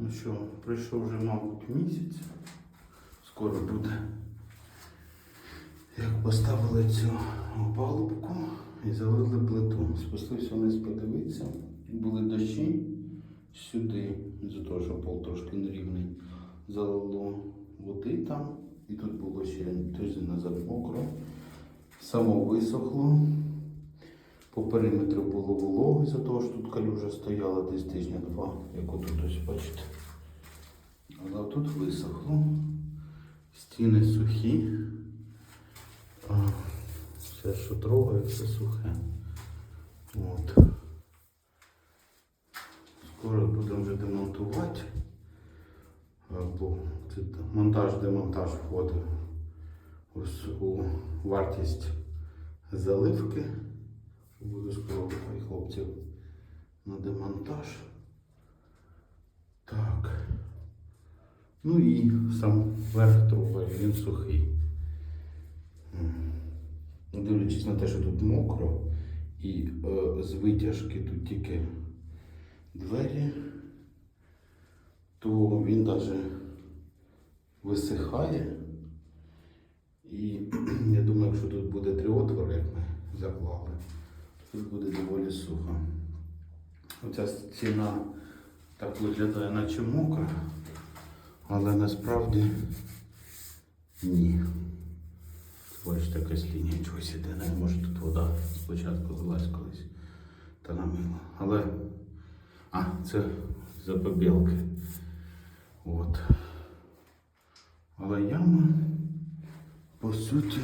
Ну що, пройшов вже, мабуть, місяць. Скоро буде. Як поставили цю опалубку і залили плиту. Спустився вниз подивитися. Були дощі сюди, з-за того, що пол трошки нерівний. Залило води там. І тут було ще тиждень назад мокро. Само висохло. По периметру було волого, за того, що тут калюжа стояла десь тижня-два, як отут ось бачите. Але тут висохло. Стіни сухі. Все, що трогає, все сухе. От. Скоро будемо вже демонтувати. Бо це монтаж-демонтаж входить у вартість заливки. Скоро і хлопців на демонтаж. Так. Ну і сам верх труби, він сухий. Дивлячись на те, що тут мокро і е, з витяжки тут тільки двері, то він навіть висихає. І я думаю, якщо тут буде три отвори, як ми заклали, тут буде доволі сухо. Оця стіна так виглядає, наче мокра, але насправді ні. Бачите, якась лінія чогось іде. Не може тут вода спочатку лилась колись та намила. Але. А, це за побілки. От. Але яма по суті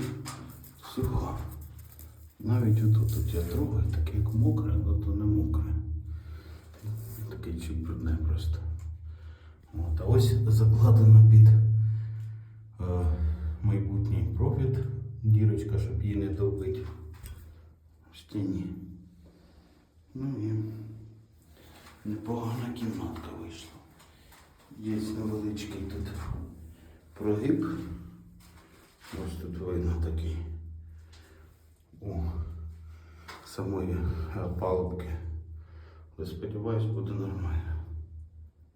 суха. Навіть отут от я трогаю, таке як мокре, але то не мокре. Таке чи брудне просто. От, а ось закладено під е, майбутній провід дірочка, щоб її не довбити в стіні. Ну і непогана кімнатка вийшла. Є невеличкий тут прогиб. Ось тут видно такий у самої палубки. Але сподіваюсь, буде нормально.